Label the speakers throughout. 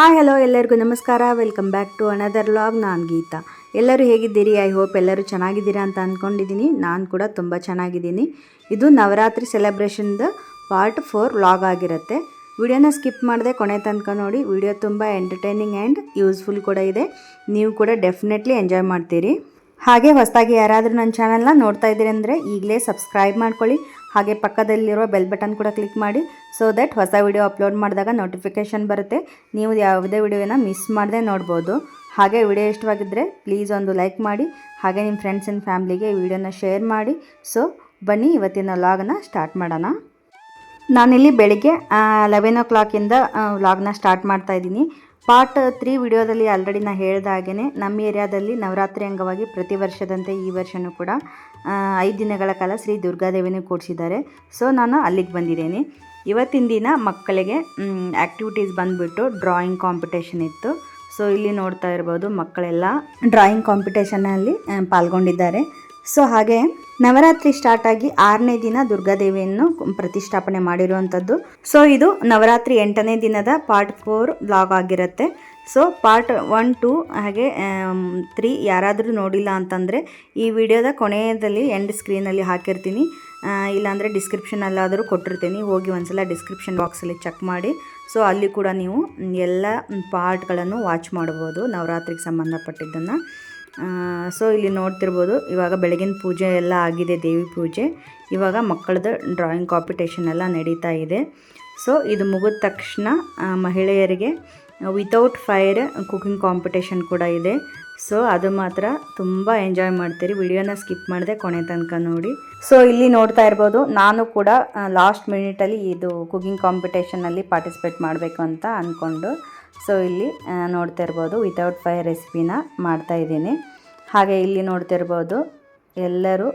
Speaker 1: Hi, hello, ಎಲ್ಲರಿಗೂ ನಮಸ್ಕಾರ. Welcome back to another vlog ನಾನು ಗೀತಾ. ಎಲ್ಲರೂ ಹೇಗಿದ್ದೀರಿ? ಐ ಹೋಪ್ ಎಲ್ಲರೂ ಚೆನ್ನಾಗಿದ್ದೀರಾ ಅಂತ ಅಂದ್ಕೊಂಡಿದ್ದೀನಿ ನಾನು ಕೂಡ ತುಂಬ ಚೆನ್ನಾಗಿದ್ದೀನಿ. ಇದು ನವರಾತ್ರಿ ಸೆಲೆಬ್ರೇಷನ್ದು ಪಾರ್ಟ್ ಫೋರ್ ವ್ಲಾಗ್ ಆಗಿರುತ್ತೆ. ವಿಡಿಯೋನ ಸ್ಕಿಪ್ ಮಾಡಿದೆ ಕೊನೆ ತನಕ ನೋಡಿ. ವಿಡಿಯೋ ತುಂಬ ಎಂಟರ್ಟೈನಿಂಗ್ ಆ್ಯಂಡ್ ಯೂಸ್ಫುಲ್ ಕೂಡ ಇದೆ. ನೀವು ಕೂಡ ಡೆಫಿನೆಟ್ಲಿ ಎಂಜಾಯ್ ಮಾಡ್ತೀರಿ. ಹಾಗೆ ಹೊಸದಾಗಿ ಯಾರಾದರೂ ನನ್ನ ಚಾನಲ್ನ ನೋಡ್ತಾ ಇದ್ದೀರಿ ಅಂದರೆ ಈಗಲೇ ಸಬ್ಸ್ಕ್ರೈಬ್ ಮಾಡ್ಕೊಳ್ಳಿ. ಹಾಗೆ ಪಕ್ಕದಲ್ಲಿರೋ ಬೆಲ್ ಬಟನ್ ಕೂಡ ಕ್ಲಿಕ್ ಮಾಡಿ ಸೊ ದಟ್ ಹೊಸ ವಿಡಿಯೋ ಅಪ್ಲೋಡ್ ಮಾಡಿದಾಗ ನೋಟಿಫಿಕೇಷನ್ ಬರುತ್ತೆ. ನೀವು ಯಾವುದೇ ವಿಡಿಯೋನ ಮಿಸ್ ಮಾಡದೆ ನೋಡ್ಬೋದು. ಹಾಗೆ ವಿಡಿಯೋ ಇಷ್ಟವಾಗಿದ್ದರೆ ಪ್ಲೀಸ್ ಒಂದು ಲೈಕ್ ಮಾಡಿ, ಹಾಗೆ ನಿಮ್ಮ ಫ್ರೆಂಡ್ಸ್ ಆ್ಯಂಡ್ ಫ್ಯಾಮ್ಲಿಗೆ ವಿಡಿಯೋನ ಶೇರ್ ಮಾಡಿ. ಸೊ ಬನ್ನಿ ಇವತ್ತಿನ ವ್ಲಾಗನ್ನ ಸ್ಟಾರ್ಟ್ ಮಾಡೋಣ. ನಾನಿಲ್ಲಿ ಬೆಳಿಗ್ಗೆ ಲೆವೆನ್ ಓ ಕ್ಲಾಕಿಂದ ವ್ಲಾಗ್ನ ಸ್ಟಾರ್ಟ್ ಮಾಡ್ತಾ ಇದ್ದೀನಿ. ಪಾರ್ಟ್ ತ್ರೀ ವಿಡಿಯೋದಲ್ಲಿ ಆಲ್ರೆಡಿ ನಾನು ಹೇಳಿದ ಹಾಗೆಯೇ ನಮ್ಮ ಏರಿಯಾದಲ್ಲಿ ನವರಾತ್ರಿ ಅಂಗವಾಗಿ ಪ್ರತಿ ವರ್ಷದಂತೆ ಈ ವರ್ಷವೂ ಕೂಡ ಐದು ದಿನಗಳ ಕಾಲ ಶ್ರೀ ದುರ್ಗಾದೇವಿನೂ ಕೂಡಿಸಿದ್ದಾರೆ. ಸೊ, ನಾನು ಅಲ್ಲಿಗೆ ಬಂದಿದ್ದೀನಿ. ಇವತ್ತಿನ ದಿನ ಮಕ್ಕಳಿಗೆ ಆ್ಯಕ್ಟಿವಿಟೀಸ್ ಬಂದುಬಿಟ್ಟು ಡ್ರಾಯಿಂಗ್ ಕಾಂಪಿಟೇಷನ್ ಇತ್ತು. ಸೊ, ಇಲ್ಲಿ ನೋಡ್ತಾ ಇರ್ಬೋದು ಮಕ್ಕಳೆಲ್ಲ ಡ್ರಾಯಿಂಗ್ ಕಾಂಪಿಟೇಷನಲ್ಲಿ ಪಾಲ್ಗೊಂಡಿದ್ದಾರೆ. ಸೊ ಹಾಗೆ ನವರಾತ್ರಿ ಸ್ಟಾರ್ಟ್ ಆಗಿ ಆರನೇ ದಿನ ದುರ್ಗಾದೇವಿಯನ್ನು ಪ್ರತಿಷ್ಠಾಪನೆ ಮಾಡಿರುವಂಥದ್ದು. ಸೊ ಇದು ನವರಾತ್ರಿ ಎಂಟನೇ ದಿನದ ಪಾರ್ಟ್ ಫೋರ್ ಬ್ಲಾಗ್ ಆಗಿರುತ್ತೆ. ಸೊ ಪಾರ್ಟ್ ಒನ್ ಟೂ ಹಾಗೆ ತ್ರೀ ಯಾರಾದರೂ ನೋಡಿಲ್ಲ ಅಂತಂದರೆ ಈ ವಿಡಿಯೋದ ಕೊನೆಯದಲ್ಲಿ ಎಂಡ್ ಸ್ಕ್ರೀನಲ್ಲಿ ಹಾಕಿರ್ತೀನಿ. ಇಲ್ಲಾಂದರೆ ಡಿಸ್ಕ್ರಿಪ್ಷನಲ್ಲಾದರೂ ಕೊಟ್ಟಿರ್ತೀನಿ. ಹೋಗಿ ಒಂದ್ಸಲ ಡಿಸ್ಕ್ರಿಪ್ಷನ್ ಬಾಕ್ಸಲ್ಲಿ ಚೆಕ್ ಮಾಡಿ. ಸೊ ಅಲ್ಲಿ ಕೂಡ ನೀವು ಎಲ್ಲ ಪಾರ್ಟ್ಗಳನ್ನು ವಾಚ್ ಮಾಡ್ಬೋದು ನವರಾತ್ರಿಗೆ ಸಂಬಂಧಪಟ್ಟಿದ್ದನ್ನು. ಸೊ ಇಲ್ಲಿ ನೋಡ್ತಿರ್ಬೋದು, ಇವಾಗ ಬೆಳಗಿನ ಪೂಜೆ ಎಲ್ಲ ಆಗಿದೆ, ದೇವಿ ಪೂಜೆ. ಇವಾಗ ಮಕ್ಕಳದ್ದು ಡ್ರಾಯಿಂಗ್ ಕಾಂಪಿಟೇಷನ್ ಎಲ್ಲ ನಡೀತಾ ಇದೆ. ಸೊ ಇದು ಮುಗಿದ ತಕ್ಷಣ ಮಹಿಳೆಯರಿಗೆ ವಿತೌಟ್ ಫೈರ್ ಕುಕಿಂಗ್ ಕಾಂಪಿಟೇಷನ್ ಕೂಡ ಇದೆ. ಸೊ ಅದು ಮಾತ್ರ ತುಂಬ ಎಂಜಾಯ್ ಮಾಡ್ತೀರಿ. ವಿಡಿಯೋನ ಸ್ಕಿಪ್ ಮಾಡಿದೆ ಕೊನೆ ತನಕ ನೋಡಿ. ಸೊ ಇಲ್ಲಿ ನೋಡ್ತಾ ಇರ್ಬೋದು, ನಾನು ಕೂಡ ಲಾಸ್ಟ್ ಮಿನಿಟಲ್ಲಿ ಇದು ಕುಕಿಂಗ್ ಕಾಂಪಿಟೇಷನಲ್ಲಿ ಪಾರ್ಟಿಸಿಪೇಟ್ ಮಾಡಬೇಕು ಅಂತ ಅಂದ್ಕೊಂಡು ಸೊ ಇಲ್ಲಿ ನೋಡ್ತಾ ಇರ್ಬೋದು ವಿತೌಟ್ ಫೈರ್ ರೆಸಿಪಿನ ಮಾಡ್ತಾ ಇದ್ದೀನಿ. ಹಾಗೆ ಇಲ್ಲಿ ನೋಡ್ತಾ ಇರ್ಬೋದು, ಎಲ್ಲರೂ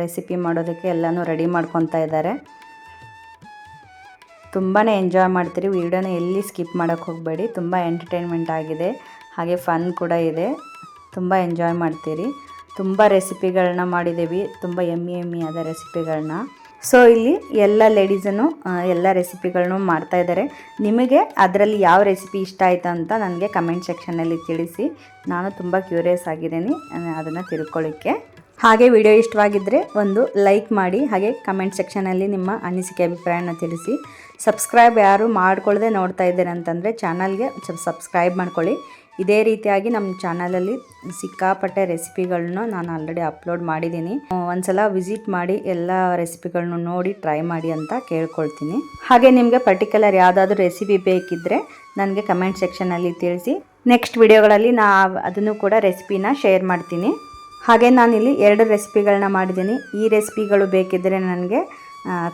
Speaker 1: ರೆಸಿಪಿ ಮಾಡೋದಕ್ಕೆ ಎಲ್ಲನೂ ರೆಡಿ ಮಾಡ್ಕೊತಾ ಇದ್ದಾರೆ. ತುಂಬಾ ಎಂಜಾಯ್ ಮಾಡ್ತೀರಿ. ವೀಡಿಯೋನ ಎಲ್ಲಿ ಸ್ಕಿಪ್ ಮಾಡೋಕ್ಕೆ ಹೋಗಬೇಡಿ. ತುಂಬ ಎಂಟರ್ಟೈನ್ಮೆಂಟ್ ಆಗಿದೆ. ಹಾಗೆ ಫನ್ ಕೂಡ ಇದೆ. ತುಂಬ ಎಂಜಾಯ್ ಮಾಡ್ತೀರಿ. ತುಂಬ ರೆಸಿಪಿಗಳನ್ನ ಮಾಡಿದ್ದೀವಿ. ತುಂಬ ಎಮ್ಮಿ ಎಮ್ಮಿ ಆದ ರೆಸಿಪಿಗಳನ್ನ ಸೊ ಇಲ್ಲಿ ಎಲ್ಲ ಲೇಡೀಸನ್ನು ಎಲ್ಲ ರೆಸಿಪಿಗಳನ್ನು ಮಾಡ್ತಾ ಇದ್ದಾರೆ. ನಿಮಗೆ ಅದರಲ್ಲಿ ಯಾವ ರೆಸಿಪಿ ಇಷ್ಟ ಆಯಿತು ಅಂತ ನನಗೆ ಕಮೆಂಟ್ ಸೆಕ್ಷನಲ್ಲಿ ತಿಳಿಸಿ. ನಾನು ತುಂಬ ಕ್ಯೂರಿಯಸ್ ಆಗಿದ್ದೀನಿ ಅದನ್ನು ತಿಳ್ಕೊಳ್ಳಿಕ್ಕೆ. ಹಾಗೆ ವಿಡಿಯೋ ಇಷ್ಟವಾಗಿದ್ದರೆ ಒಂದು ಲೈಕ್ ಮಾಡಿ, ಹಾಗೆ ಕಮೆಂಟ್ ಸೆಕ್ಷನಲ್ಲಿ ನಿಮ್ಮ ಅನಿಸಿಕೆ ಅಭಿಪ್ರಾಯನ ತಿಳಿಸಿ. ಸಬ್ಸ್ಕ್ರೈಬ್ ಯಾರು ಮಾಡ್ಕೊಳ್ಳದೆ ನೋಡ್ತಾ ಇದ್ದೀರ ಅಂತಂದರೆ ಚಾನಲ್ಗೆ ಸಬ್ಸ್ಕ್ರೈಬ್ ಮಾಡ್ಕೊಳ್ಳಿ. ಇದೇ ರೀತಿಯಾಗಿ ನಮ್ಮ ಚಾನಲಲ್ಲಿ ಸಿಕ್ಕಾಪಟ್ಟೆ ರೆಸಿಪಿಗಳನ್ನ ನಾನು ಆಲ್ರೆಡಿ ಅಪ್ಲೋಡ್ ಮಾಡಿದ್ದೀನಿ. ಒಂದ್ಸಲ ವಿಸಿಟ್ ಮಾಡಿ ಎಲ್ಲ ರೆಸಿಪಿಗಳನ್ನ ನೋಡಿ ಟ್ರೈ ಮಾಡಿ ಅಂತ ಕೇಳ್ಕೊಳ್ತೀನಿ. ಹಾಗೆ ನಿಮಗೆ ಪರ್ಟಿಕ್ಯುಲರ್ ಯಾವುದಾದ್ರೂ ರೆಸಿಪಿ ಬೇಕಿದ್ದರೆ ನನಗೆ ಕಮೆಂಟ್ ಸೆಕ್ಷನಲ್ಲಿ ತಿಳಿಸಿ. ನೆಕ್ಸ್ಟ್ ವಿಡಿಯೋಗಳಲ್ಲಿ ನಾ ಅದನ್ನು ಕೂಡ ರೆಸಿಪಿನ ಶೇರ್ ಮಾಡ್ತೀನಿ. ಹಾಗೆ ನಾನಿಲ್ಲಿ ಎರಡು ರೆಸಿಪಿಗಳನ್ನ ಮಾಡಿದ್ದೀನಿ. ಈ ರೆಸಿಪಿಗಳು ಬೇಕಿದ್ದರೆ ನನಗೆ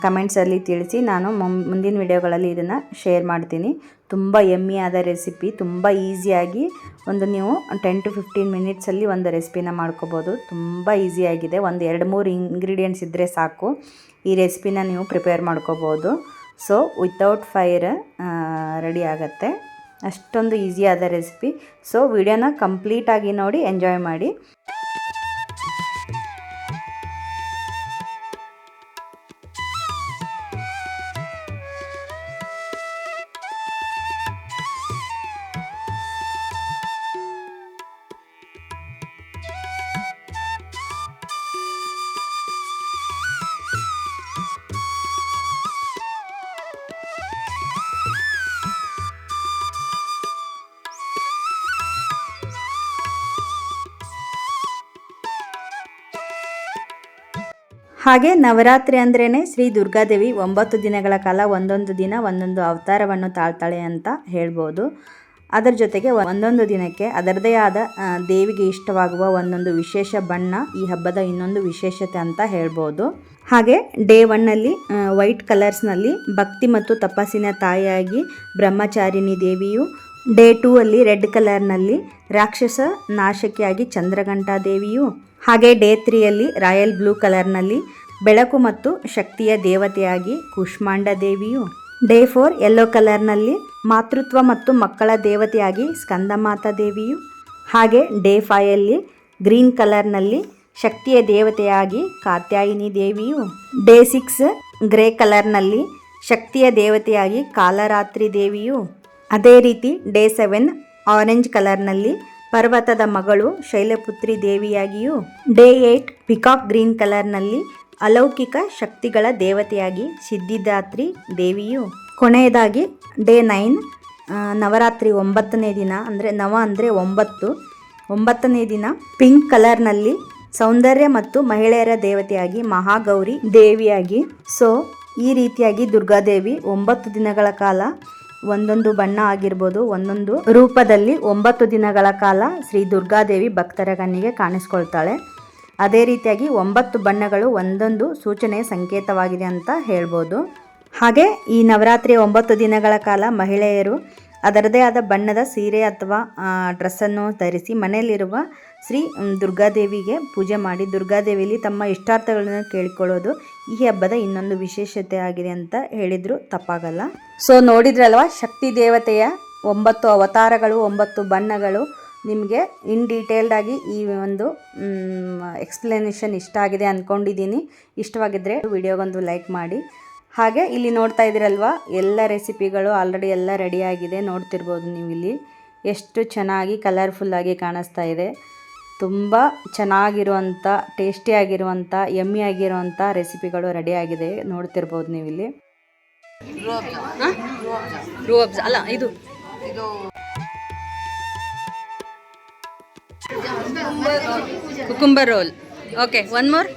Speaker 1: ಕಮೆಂಟ್ಸಲ್ಲಿ ತಿಳಿಸಿ. ನಾನು ಮುಂದಿನ ವಿಡಿಯೋಗಳಲ್ಲಿ ಇದನ್ನು ಶೇರ್ ಮಾಡ್ತೀನಿ. ತುಂಬ ಆದ ರೆಸಿಪಿ ತುಂಬ ಈಸಿಯಾಗಿ ಒಂದು ನೀವು ಟೆನ್ ಟು ಫಿಫ್ಟೀನ್ ಮಿನಿಟ್ಸಲ್ಲಿ ಒಂದು ರೆಸಿಪಿನ ಮಾಡ್ಕೋಬೋದು. ತುಂಬ ಈಸಿಯಾಗಿದೆ ಒಂದು ಎರಡು ಮೂರು ಇಂಗ್ರೀಡಿಯೆಂಟ್ಸ್ ಇದ್ದರೆ ಸಾಕು. ಈ ರೆಸಿಪಿನ ನೀವು ಪ್ರಿಪೇರ್ ಮಾಡ್ಕೋಬೋದು. ಸೊ ವಿತೌಟ್ ಫೈರ್ ರೆಡಿ ಆಗುತ್ತೆ. ಅಷ್ಟೊಂದು ಈಸಿಯಾದ ರೆಸಿಪಿ ಸೊ ವಿಡಿಯೋನ ಕಂಪ್ಲೀಟಾಗಿ ನೋಡಿ ಎಂಜಾಯ್ ಮಾಡಿ. ಹಾಗೆ ನವರಾತ್ರಿ ಅಂದ್ರೇ ಶ್ರೀ ದುರ್ಗಾದೇವಿ ಒಂಬತ್ತು ದಿನಗಳ ಕಾಲ ಒಂದೊಂದು ದಿನ ಒಂದೊಂದು ಅವತಾರವನ್ನು ತಾಳ್ತಾಳೆ ಅಂತ ಹೇಳ್ಬೋದು. ಅದರ ಜೊತೆಗೆ ಒಂದೊಂದು ದಿನಕ್ಕೆ ಅದರದೇ ಆದ ದೇವಿಗೆ ಇಷ್ಟವಾಗುವ ಒಂದೊಂದು ವಿಶೇಷ ಬಣ್ಣ ಈ ಹಬ್ಬದ ಇನ್ನೊಂದು ವಿಶೇಷತೆ ಅಂತ ಹೇಳ್ಬೋದು. ಹಾಗೆ ಡೇ ಒನ್ನಲ್ಲಿ ವೈಟ್ ಕಲರ್ಸ್ನಲ್ಲಿ ಭಕ್ತಿ ಮತ್ತು ತಪಸ್ಸಿನ ತಾಯಿಯಾಗಿ ಬ್ರಹ್ಮಚಾರಿಣಿ ದೇವಿಯು ಡೇ ಟೂ ಅಲ್ಲಿ ರೆಡ್ ಕಲರ್ನಲ್ಲಿ ರಾಕ್ಷಸ ನಾಶಕಿಯಾಗಿ ಚಂದ್ರಘಂಟಾ ದೇವಿಯು ಹಾಗೆ ಡೇ ತ್ರೀಯಲ್ಲಿ ರಾಯಲ್ ಬ್ಲೂ ಕಲರ್ನಲ್ಲಿ ಬೆಳಕು ಮತ್ತು ಶಕ್ತಿಯ ದೇವತೆಯಾಗಿ ಕುಷ್ಮಾಂಡ ದೇವಿಯು. ಡೇ ಫೋರ್ ಯೆಲ್ಲೋ ಕಲರ್ನಲ್ಲಿ ಮಾತೃತ್ವ ಮತ್ತು ಮಕ್ಕಳ ದೇವತೆಯಾಗಿ ಸ್ಕಂದಮಾತಾ ದೇವಿಯು. ಹಾಗೆ ಡೇ ಫೈಯಲ್ಲಿ ಗ್ರೀನ್ ಕಲರ್ನಲ್ಲಿ ಶಕ್ತಿಯ ದೇವತೆಯಾಗಿ ಕಾತ್ಯಾಯಿನಿ ದೇವಿಯು. ಡೇ ಸಿಕ್ಸ್ ಗ್ರೇ ಕಲರ್ನಲ್ಲಿ ಶಕ್ತಿಯ ದೇವತೆಯಾಗಿ ಕಾಲರಾತ್ರಿ ದೇವಿಯು. ಅದೇ ರೀತಿ ಡೇ ಸೆವೆನ್ ಆರೆಂಜ್ ಕಲರ್ನಲ್ಲಿ ಪರ್ವತದ ಮಗಳು ಶೈಲಪುತ್ರಿ ದೇವಿಯಾಗಿಯೂ ಡೇ ಏಟ್ ಪಿಕಾಕ್ ಗ್ರೀನ್ ಕಲರ್ನಲ್ಲಿ ಅಲೌಕಿಕ ಶಕ್ತಿಗಳ ದೇವತೆಯಾಗಿ ಸಿದ್ಧಿದಾತ್ರಿ ದೇವಿಯು. ಕೊನೆಯದಾಗಿ ಡೇ ನೈನ್ ನವರಾತ್ರಿ ಒಂಬತ್ತನೇ ದಿನ, ಅಂದರೆ ನವ ಅಂದರೆ ಒಂಬತ್ತು. ಒಂಬತ್ತನೇ ದಿನ ಪಿಂಕ್ ಕಲರ್ನಲ್ಲಿ ಸೌಂದರ್ಯ ಮತ್ತು ಮಹಿಳೆಯರ ದೇವತೆಯಾಗಿ ಮಹಾಗೌರಿ ದೇವಿಯಾಗಿ. ಸೊ, ಈ ರೀತಿಯಾಗಿ ದುರ್ಗಾದೇವಿ ಒಂಬತ್ತು ದಿನಗಳ ಕಾಲ ಒಂದೊಂದು ಬಣ್ಣ ಆಗಿರ್ಬೋದು, ಒಂದೊಂದು ರೂಪದಲ್ಲಿ ಒಂಬತ್ತು ದಿನಗಳ ಕಾಲ ಶ್ರೀ ದುರ್ಗಾದೇವಿ ಭಕ್ತರ ಕಣ್ಣಿಗೆ ಕಾಣಿಸ್ಕೊಳ್ತಾಳೆ. ಅದೇ ರೀತಿಯಾಗಿ ಒಂಬತ್ತು ಬಣ್ಣಗಳು ಒಂದೊಂದು ಸೂಚನೆಯ ಸಂಕೇತವಾಗಿದೆ ಅಂತ ಹೇಳ್ಬೋದು. ಹಾಗೆ ಈ ನವರಾತ್ರಿ ಒಂಬತ್ತು ದಿನಗಳ ಕಾಲ ಮಹಿಳೆಯರು ಅದರದೇ ಆದ ಬಣ್ಣದ ಸೀರೆ ಅಥವಾ ಡ್ರೆಸ್ಸನ್ನು ಧರಿಸಿ ಮನೆಯಲ್ಲಿರುವ ಶ್ರೀ, ದುರ್ಗಾದೇವಿಗೆ ಪೂಜೆ ಮಾಡಿ, ದುರ್ಗಾದೇವಿಯಲ್ಲಿ ತಮ್ಮ ಇಷ್ಟಾರ್ಥಗಳನ್ನು ಕೇಳಿಕೊಳ್ಳೋದು ಈ ಹಬ್ಬದ ಇನ್ನೊಂದು ವಿಶೇಷತೆ ಆಗಿದೆ ಅಂತ ಹೇಳಿದ್ರು, ತಪ್ಪಾಗಲ್ಲ. ಸೊ ನೋಡಿದ್ರಲ್ವಾ, ಶಕ್ತಿ ದೇವತೆಯ ಒಂಬತ್ತು ಅವತಾರಗಳು, ಒಂಬತ್ತು ಬಣ್ಣಗಳು ನಿಮಗೆ ಇನ್ ಡೀಟೇಲ್ಡಾಗಿ ಈ ಒಂದು ಎಕ್ಸ್ಪ್ಲನೇಷನ್ ಇಷ್ಟ ಆಗಿದೆ ಅಂದ್ಕೊಂಡಿದ್ದೀನಿ ಇಷ್ಟವಾಗಿದ್ದರೆ ವಿಡಿಯೋಗೊಂದು ಲೈಕ್ ಮಾಡಿ. ಹಾಗೆ ಇಲ್ಲಿ ನೋಡ್ತಾ ಇದ್ದೀರಲ್ವಾ, ಎಲ್ಲ ರೆಸಿಪಿಗಳು ಆಲ್ರೆಡಿ ಎಲ್ಲ ರೆಡಿಯಾಗಿದೆ ನೋಡ್ತಿರ್ಬೋದು ನೀವು ಇಲ್ಲಿ ಎಷ್ಟು ಚೆನ್ನಾಗಿ ಕಲರ್ಫುಲ್ಲಾಗಿ ಕಾಣಿಸ್ತಾ ಇದೆ. ತುಂಬ ಚೆನ್ನಾಗಿರುವಂಥ, ಟೇಸ್ಟಿಯಾಗಿರುವಂಥ ಯಮ್ಮಿ ಆಗಿರುವಂಥ ರೆಸಿಪಿಗಳು ರೆಡಿಯಾಗಿದೆ. ನೋಡ್ತಿರ್ಬೋದು ನೀವು ಇಲ್ಲಿ ಅಲ್ಲ, ಇದು. Cucumber roll. Okay, one more.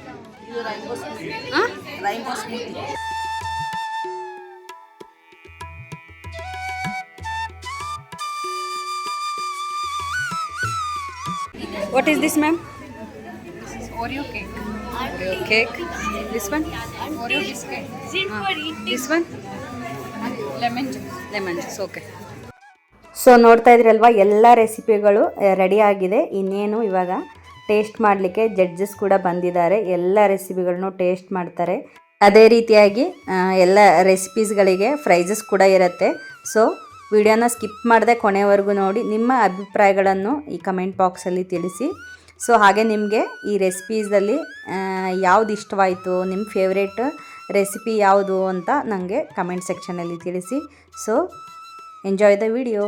Speaker 1: What ma'am? This ma'am
Speaker 2: Oreo cake.
Speaker 1: Oreo cake. This one?
Speaker 2: Oreo biscuit.
Speaker 1: This one
Speaker 2: Lemon juice.
Speaker 1: Lemon juice, okay. So ನೋಡ್ತಾ ಇದ್ರಲ್ವಾ ಎಲ್ಲ ರೆಸಿಪಿಗಳು ರೆಡಿ ಆಗಿದೆ ಇನ್ನೇನು ಇವಾಗ ಟೇಸ್ಟ್ ಮಾಡಲಿಕ್ಕೆ ಜಡ್ಜಸ್ ಕೂಡ ಬಂದಿದ್ದಾರೆ ಎಲ್ಲ ರೆಸಿಪಿಗಳನ್ನು ಟೇಸ್ಟ್ ಮಾಡ್ತಾರೆ ಅದೇ ರೀತಿಯಾಗಿ ಎಲ್ಲ ರೆಸಿಪೀಸ್ಗಳಿಗೆ ಪ್ರೈಸಸ್ ಕೂಡ ಇರುತ್ತೆ ಸೊ ವಿಡಿಯೋನ ಸ್ಕಿಪ್ ಮಾಡದೆ ಕೊನೆವರೆಗೂ ನೋಡಿ ನಿಮ್ಮ ಅಭಿಪ್ರಾಯಗಳನ್ನು ಈ ಕಮೆಂಟ್ ಬಾಕ್ಸಲ್ಲಿ ತಿಳಿಸಿ. ಸೊ, ಹಾಗೆ ನಿಮಗೆ ಈ ರೆಸಿಪೀಸಲ್ಲಿ ಯಾವ್ದು ಇಷ್ಟವಾಯಿತು, ನಿಮ್ಮ ಫೇವ್ರೇಟ್ ರೆಸಿಪಿ ಯಾವುದು ಅಂತ ನನಗೆ ಕಮೆಂಟ್ ಸೆಕ್ಷನಲ್ಲಿ ತಿಳಿಸಿ. So, enjoy the video.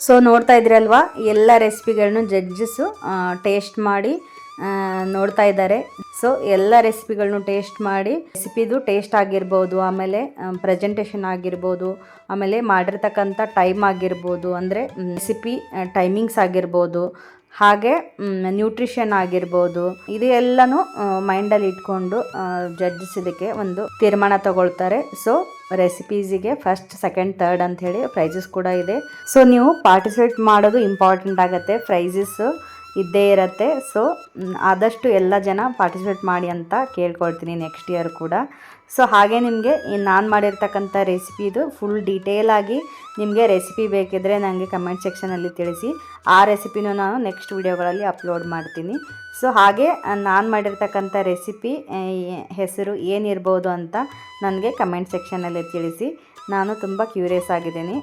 Speaker 1: So ನೋಡ್ತಾ ಇದ್ರಲ್ವಾ ಎಲ್ಲ ರೆಸಿಪಿಗಳನ್ನು ಜಡ್ಜಸ್ಸು ಟೇಸ್ಟ್ ಮಾಡಿ ನೋಡ್ತಾ ಇದ್ದಾರೆ. ಸೊ ಎಲ್ಲ ರೆಸಿಪಿಗಳನ್ನೂ ಟೇಸ್ಟ್ ಮಾಡಿ ರೆಸಿಪಿದು ಟೇಸ್ಟ್ ಆಗಿರ್ಬೋದು, ಆಮೇಲೆ ಪ್ರೆಸೆಂಟೇಷನ್ ಆಗಿರ್ಬೋದು, ಆಮೇಲೆ ಮಾಡಿರ್ತಕ್ಕಂಥ ಟೈಮ್ ಆಗಿರ್ಬೋದು, ಅಂದರೆ ರೆಸಿಪಿ ಟೈಮಿಂಗ್ಸ್ ಆಗಿರ್ಬೋದು, ಹಾಗೆ ನ್ಯೂಟ್ರಿಷನ್ ಆಗಿರ್ಬೋದು, ಇದು ಎಲ್ಲನೂ ಮೈಂಡಲ್ಲಿ ಇಟ್ಕೊಂಡು ಜಡ್ಜಸ್ ಇದಕ್ಕೆ ಒಂದು ತೀರ್ಮಾನ ತಗೊಳ್ತಾರೆ. ಸೊ ರೆಸಿಪೀಸಿಗೆ ಫಸ್ಟ್ ಸೆಕೆಂಡ್ ಥರ್ಡ್ ಅಂತ ಹೇಳಿ ಪ್ರೈಸಸ್ ಕೂಡ ಇದೆ. ಸೊ ನೀವು ಪಾರ್ಟಿಸಿಪೇಟ್ ಮಾಡೋದು ಇಂಪಾರ್ಟೆಂಟ್ ಆಗುತ್ತೆ. ಪ್ರೈಸಸ್ ಇದ್ದೇ ಇರುತ್ತೆ. ಸೊ ಆದಷ್ಟು ಎಲ್ಲ ಜನ ಪಾರ್ಟಿಸಿಪೇಟ್ ಮಾಡಿ ಅಂತ ಕೇಳ್ಕೊಳ್ತೀನಿ ನೆಕ್ಸ್ಟ್ ಇಯರ್ ಕೂಡ. ಸೊ ಹಾಗೆ ನಿಮಗೆ ನಾನು ಮಾಡಿರ್ತಕ್ಕಂಥ ರೆಸಿಪಿದು ಫುಲ್ ಡೀಟೇಲಾಗಿ ನಿಮಗೆ ರೆಸಿಪಿ ಬೇಕಿದ್ದರೆ ನನಗೆ ಕಮೆಂಟ್ ಸೆಕ್ಷನಲ್ಲಿ ತಿಳಿಸಿ. ಆ ರೆಸಿಪಿನೂ ನಾನು ನೆಕ್ಸ್ಟ್ ವಿಡಿಯೋಗಳಲ್ಲಿ ಅಪ್ಲೋಡ್ ಮಾಡ್ತೀನಿ. ಸೊ ಹಾಗೆ ನಾನು ಮಾಡಿರ್ತಕ್ಕಂಥ ರೆಸಿಪಿ ಹೆಸರು ಏನಿರ್ಬೋದು ಅಂತ ನನಗೆ ಕಮೆಂಟ್ ಸೆಕ್ಷನಲ್ಲಿ ತಿಳಿಸಿ. ನಾನು ತುಂಬ ಕ್ಯೂರಿಯಸ್ ಆಗಿದ್ದೀನಿ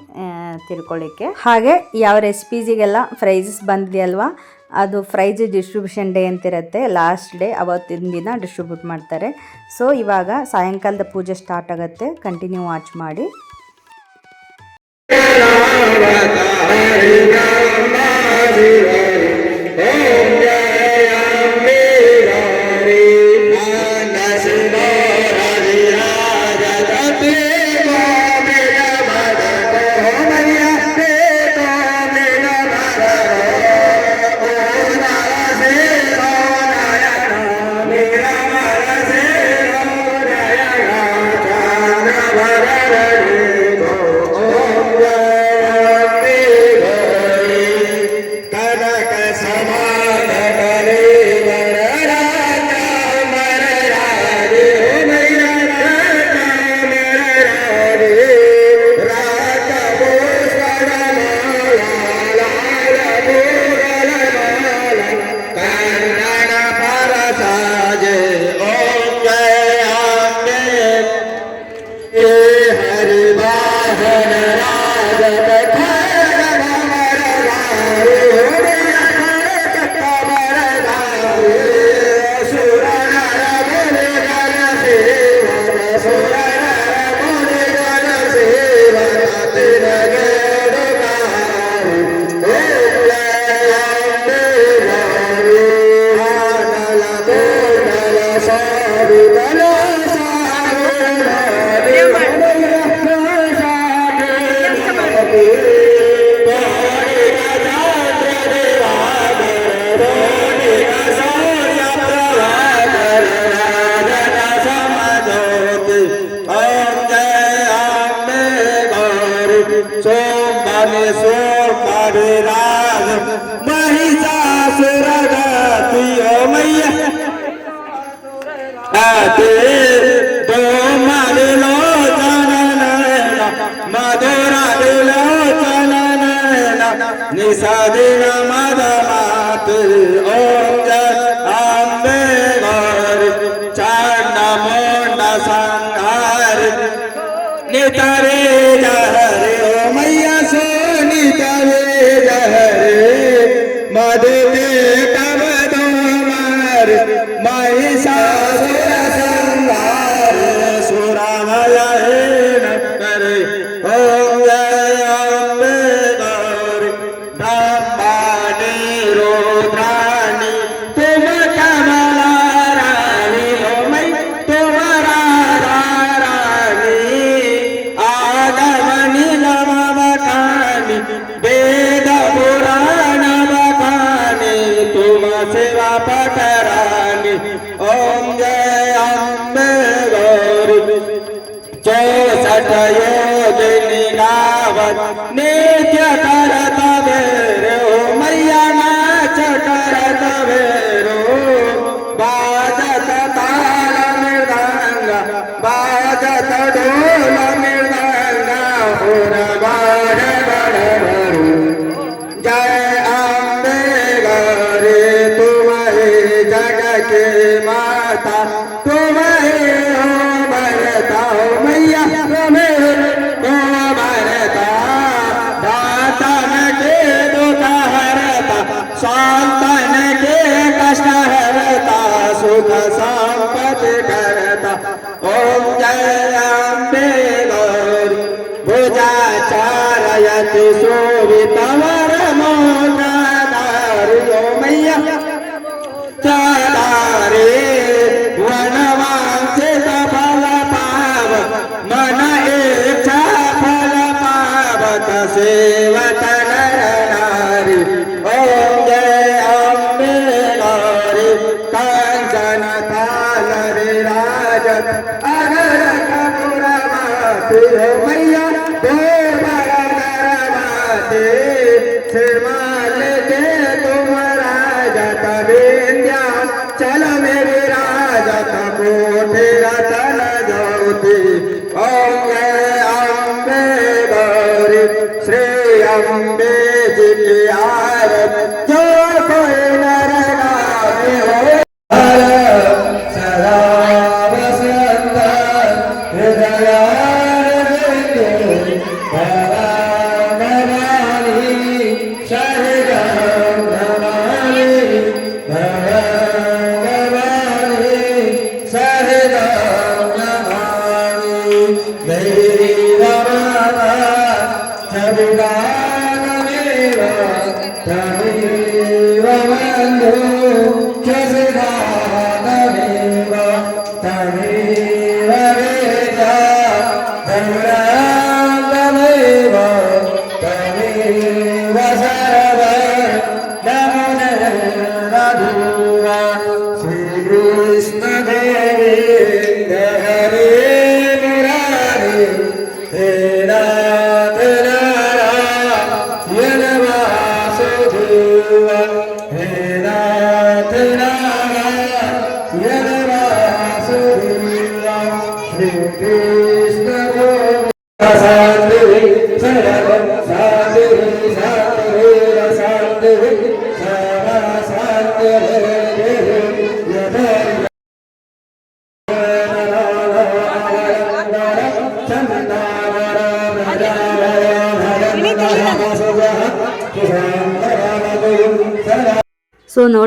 Speaker 1: ತಿಳ್ಕೊಳ್ಳಿಕ್ಕೆ ಹಾಗೆ ಯಾವ ರೆಸಿಪೀಸಿಗೆಲ್ಲ ಪ್ರೈಸಸ್ ಬಂದಿದೆಯಲ್ವಾ? ಅದು ಫ್ರೈಜ್ ಡಿಸ್ಟ್ರಿಬ್ಯೂಷನ್ ಡೇ ಅಂತಿರುತ್ತೆ ಲಾಸ್ಟ್ ಡೇ ಅವತ್ತಿನ ದಿನ ಡಿಸ್ಟ್ರಿಬ್ಯೂಟ್ ಮಾಡ್ತಾರೆ. ಸೊ ಇವಾಗ ಸಾಯಂಕಾಲದ ಪೂಜೆ ಸ್ಟಾರ್ಟ್ ಆಗುತ್ತೆ ಕಂಟಿನ್ಯೂ ವಾಚ್ ಮಾಡಿ.
Speaker 3: ज्ञानेश्वर काढे राज. महिषा सुरगाती मैया. ते तो मारिलो चलन माधे राधिलो चलन निसा दिन मात ओम जय. Senhor. মোর তামার
Speaker 1: মন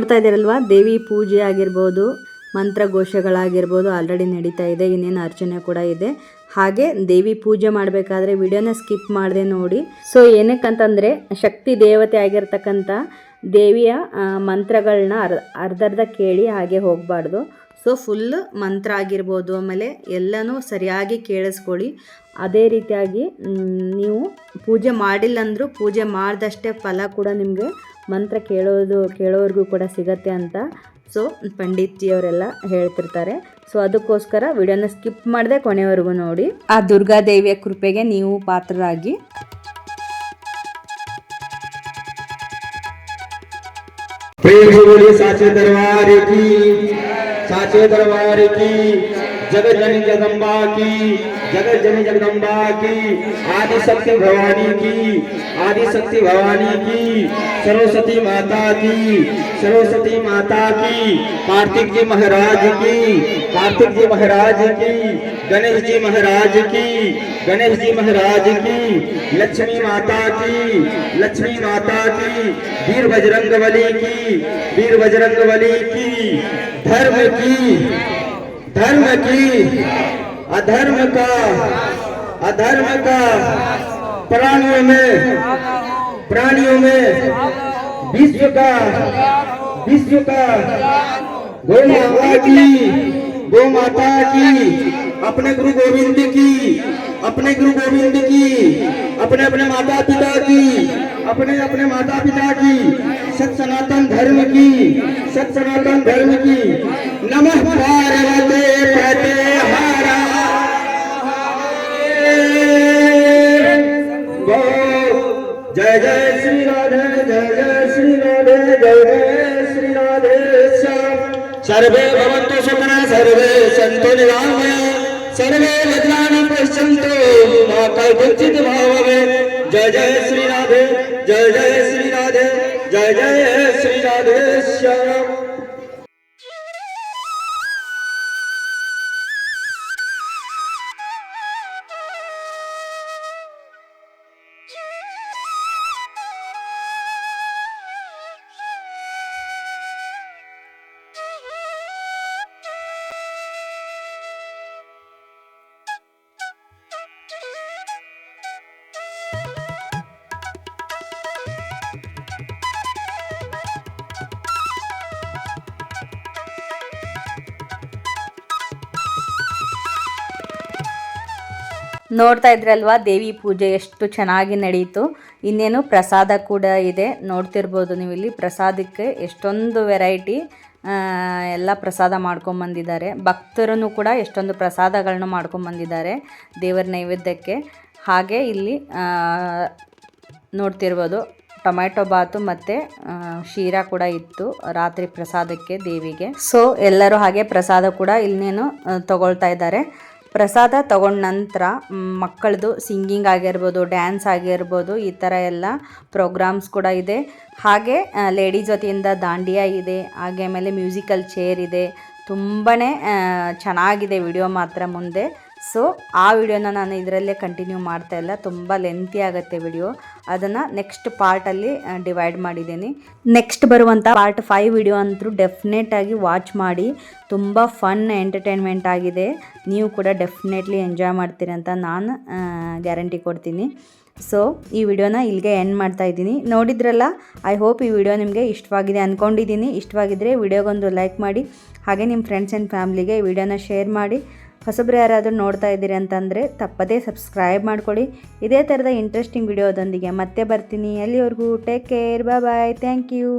Speaker 1: ನೋಡ್ತಾ ಇದ್ದೀರಲ್ವಾ? ದೇವಿ ಪೂಜೆ ಆಗಿರ್ಬೋದು, ಮಂತ್ರಘೋಷಗಳಾಗಿರ್ಬೋದು ಆಲ್ರೆಡಿ ನಡೀತಾ ಇದೆ, ಇನ್ನೇನು ಅರ್ಚನೆ ಕೂಡ ಇದೆ. ಹಾಗೆ ದೇವಿ ಪೂಜೆ ಮಾಡಬೇಕಾದ್ರೆ ವಿಡಿಯೋನ ಸ್ಕಿಪ್ ಮಾಡಿದೆ ನೋಡಿ. ಸೊ ಏನಕ್ಕಂತಂದರೆ ಶಕ್ತಿ ದೇವತೆ ಆಗಿರ್ತಕ್ಕಂಥ ದೇವಿಯ ಮಂತ್ರಗಳನ್ನ ಅರ್ಧ, ಅರ್ಧರ್ಧ ಕೇಳಿ ಹಾಗೆ ಹೋಗಬಾರ್ದು. ಸೊ ಫುಲ್ ಮಂತ್ರ ಆಗಿರ್ಬೋದು, ಆಮೇಲೆ ಎಲ್ಲನೂ ಸರಿಯಾಗಿ ಕೇಳಿಸ್ಕೊಳ್ಳಿ. ಅದೇ ರೀತಿಯಾಗಿ ನೀವು ಪೂಜೆ ಮಾಡಿಲ್ಲ ಅಂದರೂ ಪೂಜೆ ಮಾಡಿದಷ್ಟೇ ಫಲ ಕೂಡ ನಿಮಗೆ ಮಂತ್ರ ಕೇಳೋದು ಕೇಳೋರ್ಗೂ ಕೂಡ ಸಿಗತ್ತೆ ಅಂತ ಸೊ ಪಂಡಿತ್ಜಿಯವರೆಲ್ಲ ಹೇಳ್ತಿರ್ತಾರೆ ಸೊ ಅದಕ್ಕೋಸ್ಕರ ವಿಡಿಯೋನ ಸ್ಕಿಪ್ ಮಾಡದೆ ಕೊನೆವರೆಗೂ ನೋಡಿ ಆ ದುರ್ಗಾದೇವಿಯ ಕೃಪೆಗೆ ನೀವು ಪಾತ್ರರಾಗಿ
Speaker 3: प्रेम से बोलिए साचे दरबार की साचे दरबार की जगत जननी जगदम्बा की जगत जननी जगदम्बा की आदि शक्ति भवानी की आदि शक्ति भवानी की, सरस्वती माता की, सरस्वती माता की, कार्तिक जी महाराज की, कार्तिक जी महाराज की, गणेश जी महाराज की, गणेश जी महाराज की, लक्ष्मी माता की, लक्ष्मी माता की, वीर बजरंग बली की, वीर बजरंग बली की, धर्म की धर्म की। अधर्म का अधर्म का प्राणियों में प्राणियों में विश्व का विश्व का गौ माता की गौ माता की, अपने गुरु गोविंद की, अपने गुरु गोविंद की, अपने अपने माता पिता की, अपने अपने माता पिता की, सत सनातन धर्म की, सत सनातन धर्म की। नमः सर्वे भवन्तु सुखिनः, सर्वे सन्तु निरामया सर्वे भद्राणि पश्यन्तु। मा कल्पचित् भाववे जय जय श्री राधे जय जय श्री राधे जय जय श्री राधे श्याम
Speaker 1: ನೋಡ್ತಾ ಇದ್ರಲ್ವಾ ದೇವಿ ಪೂಜೆ ಎಷ್ಟು ಚೆನ್ನಾಗಿ ನಡೀತು. ಇನ್ನೇನು ಪ್ರಸಾದ ಕೂಡ ಇದೆ. ನೋಡ್ತಿರ್ಬೋದು ನೀವು ಇಲ್ಲಿ ಪ್ರಸಾದಕ್ಕೆ ಎಷ್ಟೊಂದು ವೆರೈಟಿ ಎಲ್ಲ ಪ್ರಸಾದ ಮಾಡ್ಕೊಂಬಂದಿದ್ದಾರೆ. ಭಕ್ತರನ್ನು ಕೂಡ ಎಷ್ಟೊಂದು ಪ್ರಸಾದಗಳನ್ನ ಮಾಡ್ಕೊಂಬಂದಿದ್ದಾರೆ ದೇವರ ನೈವೇದ್ಯಕ್ಕೆ. ಹಾಗೆ ಇಲ್ಲಿ ನೋಡ್ತಿರ್ಬೋದು ಟೊಮ್ಯಾಟೊ ಬಾತು ಮತ್ತು ಶೀರಾ ಕೂಡ ಇತ್ತು ರಾತ್ರಿ ಪ್ರಸಾದಕ್ಕೆ ದೇವಿಗೆ. ಸೊ ಎಲ್ಲರೂ ಹಾಗೆ ಪ್ರಸಾದ ಕೂಡ ಇನ್ನೇನು ತಗೊಳ್ತಾ ಇದ್ದಾರೆ. ಪ್ರಸಾದ ತಗೊಂಡ ನಂತರ ಮಕ್ಕಳದು ಸಿಂಗಿಂಗ್ ಆಗಿರ್ಬೋದು ಡ್ಯಾನ್ಸ್ ಆಗಿರ್ಬೋದು, ಈ ಥರ ಎಲ್ಲ ಪ್ರೋಗ್ರಾಮ್ಸ್ ಕೂಡ ಇದೆ. ಹಾಗೆ ಲೇಡಿ ಜೊತೆಯಿಂದ ದಾಂಡಿಯಾ ಇದೆ, ಹಾಗೆ ಆಮೇಲೆ ಮ್ಯೂಸಿಕಲ್ ಚೇರ್ ಇದೆ. ತುಂಬಾ ಚೆನ್ನಾಗಿದೆ ವಿಡಿಯೋ ಮಾತ್ರ ಮುಂದೆ. ಸೊ, ಆ ವಿಡಿಯೋನ ನಾನು ಇದರಲ್ಲೇ ಕಂಟಿನ್ಯೂ ಮಾಡ್ತಾ ಇಲ್ಲ. ತುಂಬ ಲೆಂತಿ ಆಗುತ್ತೆ ವಿಡಿಯೋ ಅದನ್ನು ನೆಕ್ಸ್ಟ್ ಪಾರ್ಟಲ್ಲಿ ಡಿವೈಡ್ ಮಾಡಿದ್ದೀನಿ. ನೆಕ್ಸ್ಟ್ ಬರುವಂಥ ಪಾರ್ಟ್ ಫೈವ್ ವಿಡಿಯೋ ಅಂತೂ ಡೆಫಿನೆಟಾಗಿ ವಾಚ್ ಮಾಡಿ. ತುಂಬ ಫನ್ ಎಂಟರ್ಟೈನ್ಮೆಂಟ್ ಆಗಿದೆ. ನೀವು ಕೂಡ ಡೆಫಿನೆಟ್ಲಿ ಎಂಜಾಯ್ ಮಾಡ್ತೀರಿ ಅಂತ ನಾನು ಗ್ಯಾರಂಟಿ ಕೊಡ್ತೀನಿ. ಸೊ ಈ ವಿಡಿಯೋನ ಇಲ್ಲಿಗೆ ಎಂಡ್ ಮಾಡ್ತಾ ಇದ್ದೀನಿ. ನೋಡಿದ್ರಲ್ಲ ಐ ಹೋಪ್ ಈ ವಿಡಿಯೋ ನಿಮಗೆ ಇಷ್ಟವಾಗಿದೆ ಅಂದ್ಕೊಂಡಿದ್ದೀನಿ ಇಷ್ಟವಾಗಿದ್ದರೆ ವಿಡಿಯೋಗೊಂದು ಲೈಕ್ ಮಾಡಿ. ಹಾಗೆ ನಿಮ್ಮ ಫ್ರೆಂಡ್ಸ್ ಆ್ಯಂಡ್ ಫ್ಯಾಮ್ಲಿಗೆ ಈ ವಿಡಿಯೋನ ಶೇರ್ ಮಾಡಿ. ಹೊಸಬ್ರು ಯಾರಾದರೂ ನೋಡ್ತಾ ಇದ್ದೀರಿ ಅಂತಂದರೆ ತಪ್ಪದೇ ಸಬ್ಸ್ಕ್ರೈಬ್ ಮಾಡ್ಕೊಳ್ಳಿ. ಇದೇ ಥರದ ಇಂಟ್ರೆಸ್ಟಿಂಗ್ ವಿಡಿಯೋದೊಂದಿಗೆ ಮತ್ತೆ ಬರ್ತೀನಿ. ಅಲ್ಲಿವರೆಗೂ take care bye bye thank you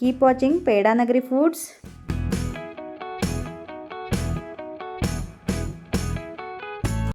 Speaker 1: keep watching Pedanagari foods